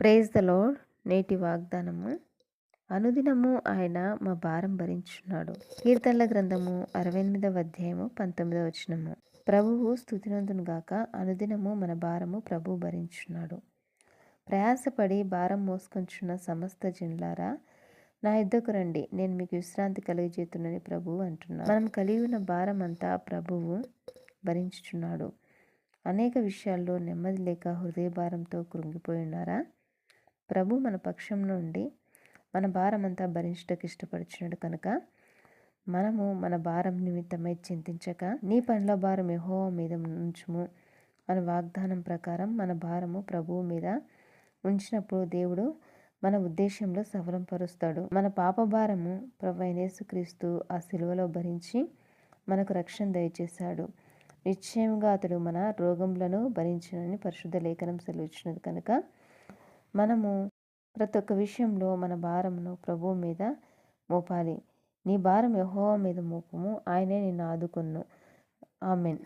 Praise the load నేటి వాగ్దానము. అనుదినము ఆయన మా భారం భరించున్నాడు కీర్తనల గ్రంథము అరవై ఎనిమిదవ అధ్యాయము పంతొమ్మిదవ వచనము. ప్రభువు స్థుతినందును గాక అనుదినము మన భారము ప్రభు భరించున్నాడు ప్రయాసపడి భారం మోసుకొంచున్న సమస్త జనులారా నా ఇద్దకు రండి. నేను మీకు విశ్రాంతి కలిగజేతున్నని ప్రభువు అంటున్నాను మనం కలిగి ఉన్న భారం అంతా ప్రభువు భరించుచున్నాడు. అనేక విషయాల్లో నెమ్మది లేక హృదయ భారంతో కృంగిపోయి ఉన్నారా ప్రభు మన పక్షం నుండి మన భారం అంతా భరించటకు ఇష్టపడుచున్నాడు కనుక మనము మన భారం నిమిత్తమై చింతించక నీ పనుల భారం ఎహో మీద ఉంచుము మన వాగ్దానం ప్రకారం మన భారము ప్రభువు మీద ఉంచినప్పుడు దేవుడు మన ఉద్దేశంలో సఫలం పరుస్తాడు మన పాప భారము ప్రభు యేసుక్రీస్తు ఆ సిలువలో భరించి మనకు రక్షణ దయచేశాడు. నిశ్చయంగా అతడు మన రోగములను భరించినని పరిశుద్ధ లేఖనం సెలవిచ్చినది కనుక మనము ప్రతి ఒక్క విషయంలో మన భారమును ప్రభువు మీద మోపాలి. నీ భారం యహోవా మీద మోపము. ఆయనే నిన్ను ఆదుకొన్ను ఆమెన్.